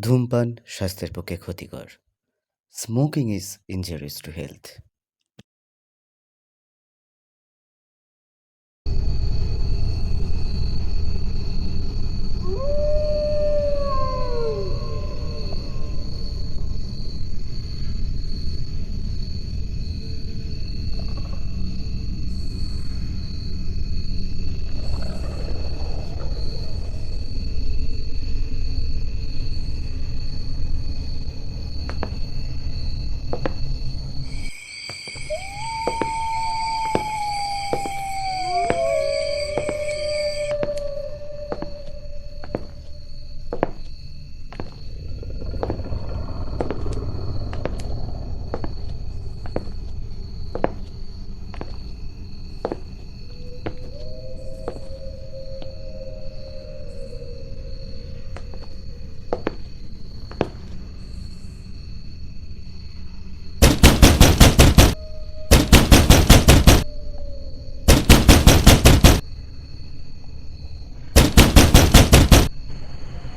ধূমপান স্বাস্থ্যের পক্ষে ক্ষতিকর। Smoking is injurious to health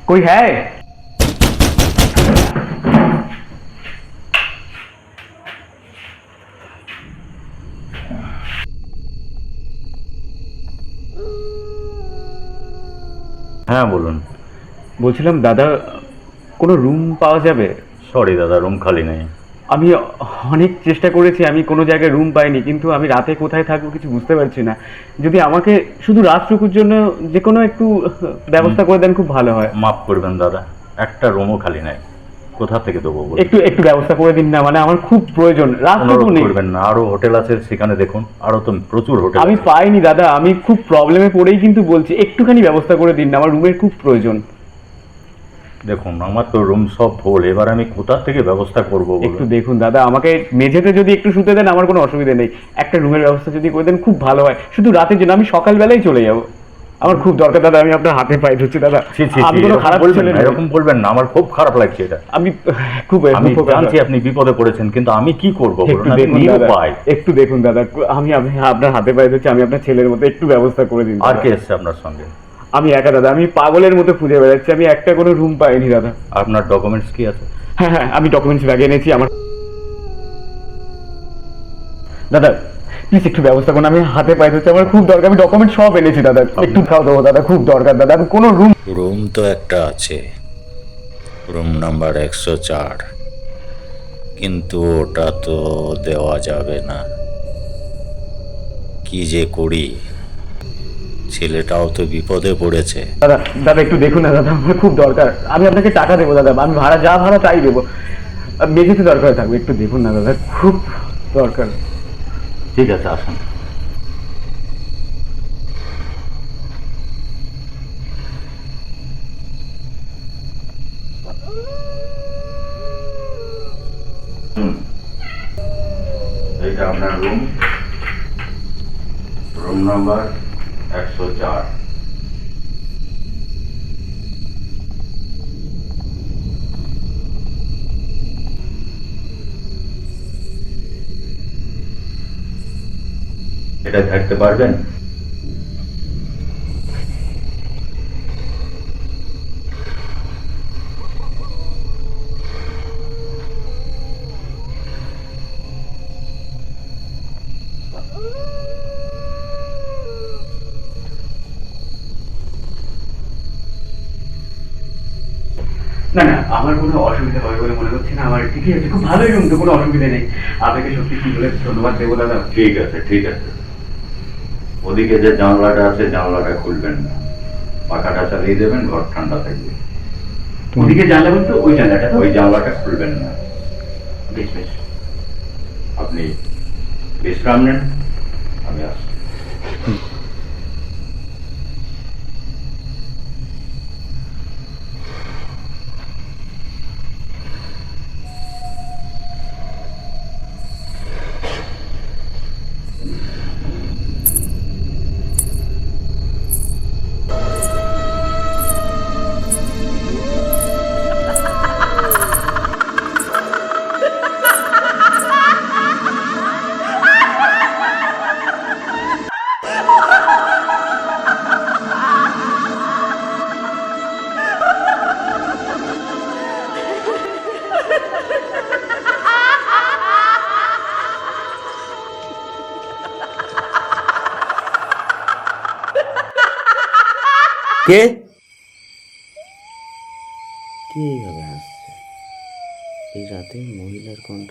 कोई है হ্যাঁ বলুন বলছিলাম দাদা কোনো রুম পাওয়া যাবে সরি দাদা রুম খালি নেই আমি অনেক চেষ্টা করেছি আমি কোনো জায়গায় রুম পাইনি কিন্তু আমি রাতে কোথায় থাকব কিছু বুঝতে পারছি না। যদি আমাকে শুধু রাতটুকুর জন্য যে কোনো একটু ব্যবস্থা করে দেন খুব ভালো হয়। মাফ করবেন দাদা একটা রুমও খালি নাই। কোথা থেকে দেবো একটু একটু ব্যবস্থা করে দিন না মানে আমার খুব প্রয়োজন রাতটুকু নেই। করবেন না আরও হোটেল আছে সেখানে দেখুন আরও তো প্রচুর হোটেল আমি পাইনি দাদা আমি খুব প্রবলেমে পড়েই কিন্তু বলছি একটুখানি ব্যবস্থা করে দিন না আমার রুমের খুব প্রয়োজন। দেখুন আমার তো রুম সব ফুল এবার আমি কোথা থেকে ব্যবস্থা করব একটু দেখুন দাদা আমাকে মেঝেতে যদি একটু শুতে দেন আমার কোনো অসুবিধা নেই। একটা রুমের ব্যবস্থা যদি করে দেন খুব ভালো হয়। শুধু রাতের জন্য আমি সকালবেলায় চলে যাব। আমার খুব দরকার দাদা আমি আপনার হাতে পাই ধরছি দাদা। আমি কোনো খারাপ বলবেন। এরকম বলবেন না আমার খুব খারাপ লাগছে এটা। আমি খুব আমি জানছি আপনি বিপদে পড়েছেন কিন্তু আমি কি করব একটু দেখুন দাদা একটু দেখুন দাদা আমি আপনার হাতে পায়ে ধরছি আমি আপনার ছেলের মতো একটু ব্যবস্থা করে দিন আর। কে এসছে আপনার সঙ্গে? আমি একা দাদা আমি পাগলের মতো খুঁজে বেড়াচ্ছি আমি একটা কোনো রুম পাইনি দাদা। আপনার ডকুমেন্টস কি আছে? হ্যাঁ হ্যাঁ আমি ডকুমেন্টস ব্যাগে এনেছি আমার দাদা প্লিজ একটু ব্যবস্থা করুন আমি হাতে পায়ে ধরছি আমার খুব দরকার আমি ডকুমেন্ট সব এনেছি দাদা। একটু খাও দেবো দাদা খুব দরকার দাদা আমি কোনো রুম রুম তো একটা আছে। রুম নাম্বার একশো চার। কিন্তু ওটা তো দেওয়া যাবে না। কি যে করি? ছেলেটাও তো বিপদে পড়েছে। দাদা দাদা একটু দেখুন না দাদা আমার খুব দরকার। আমি আপনাকে টাকা দেবো দাদা। আমি ভাড়া যা ভাড়া তাই দেবো। মেঝেতে দরকার থাকবে একটু দেখুন না দাদা খুব দরকার। ঠিক আছে আসুন। এইটা আপনার রুম রুম নাম্বার একশো চার এটা থাকতে পারবেন? আমার কোনো অসুবিধা হবে বলে মনে হচ্ছে না আমার ঠিকই আছে খুব ভালোই রুম তো কোনো অসুবিধা নেই। আপনাকে সত্যি কি বলে ধন্যবাদ দেবো দাদা? ঠিক আছে ঠিক আছে। ওদিকে যে জানলাটা আছে জানলাটা খুলবেন না। পাখাটা চালিয়ে দেবেন ঘর ঠান্ডা থাকবে। ওদিকে জানলা বলতে ওই জানলাটা ওই জানলাটা খুলবেন না। বেশ বেশ। আপনি বিশ্রাম নেন আমি আসছি। কে? কে এইভাবে আসছে এই রাতে মহিলার কণ্ঠ?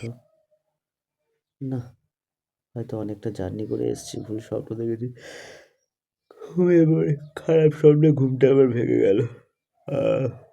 না, হয়তো অনেকটা জার্নি করে এসেছি, ভুল স্বপ্ন দেখেছি। ঘুমিয়ে পড়ে খারাপ স্বপ্নে ঘুমটা আবার ভেঙে গেল। আহ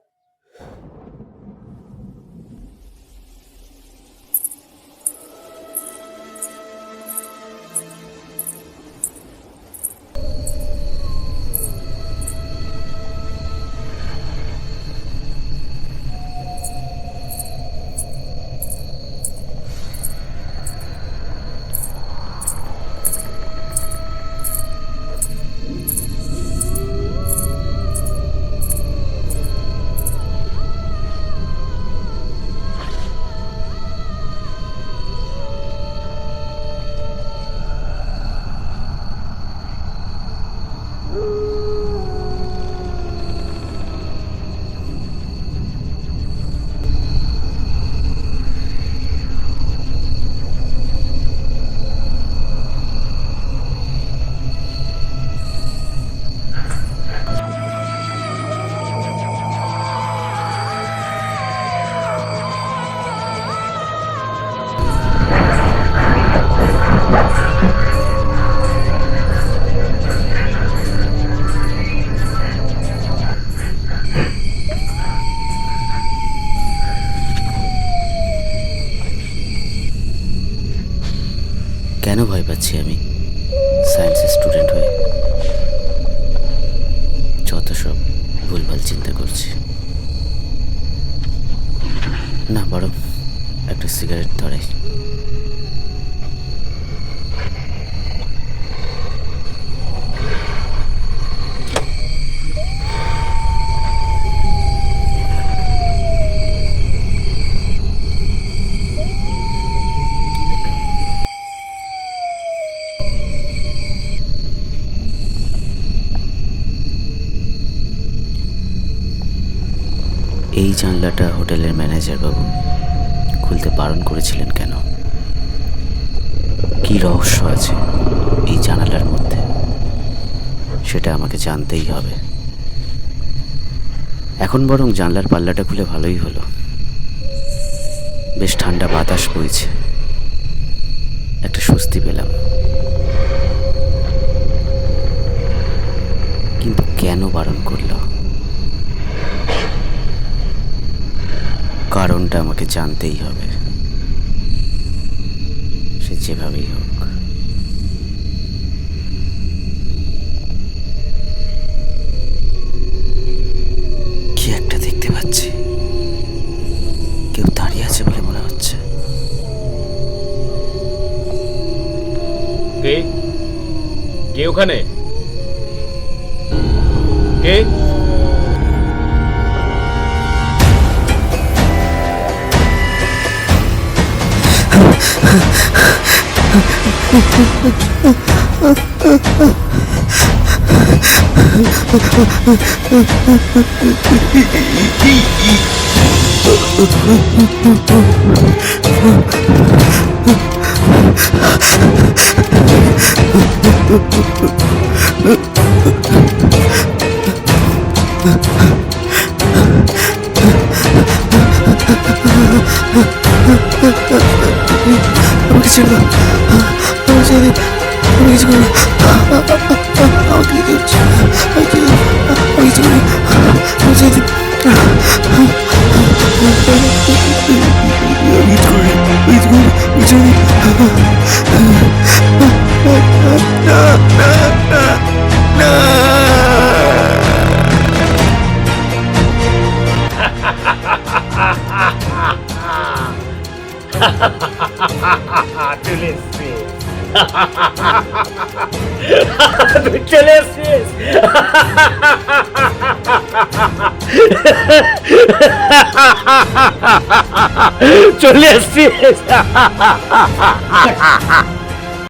কেন ভয় পাচ্ছি আমি? সায়েন্সের স্টুডেন্ট হয়ে যত সব ভুলভাল চিন্তা করছি। না বড় একটা সিগারেট ধরে এই জানলাটা হোটেলের ম্যানেজার বাবু খুলতে বারণ করেছিলেন কেন? কি রহস্য আছে এই জানালার মধ্যে? সেটা আমাকে জানতেই হবে। এখন বরং জানলার পাল্লাটা খুলে ভালোই হলো। বেশ ঠান্ডা বাতাস বইছে। একটা স্বস্তি পেলাম। কিন্তু কেন বারণ করল? কারণটা আমাকে জানতেই হবে। সে যেভাবেই হোক। কি একটা দেখতে পাচ্ছি? কেউ দাঁড়িয়ে আছে বলে মনে হচ্ছে। কে? ওখানে? কে? Uh-huh. আমাকে ছেড়ে দাও আমাকে ছেড়ে দিন আমি কিছু করি আমাকে দিতে হচ্ছে আমি কিছু করি আমি কিছু করি আমি চলে এসছিস তুই চলে এসছিস চলে এসছিস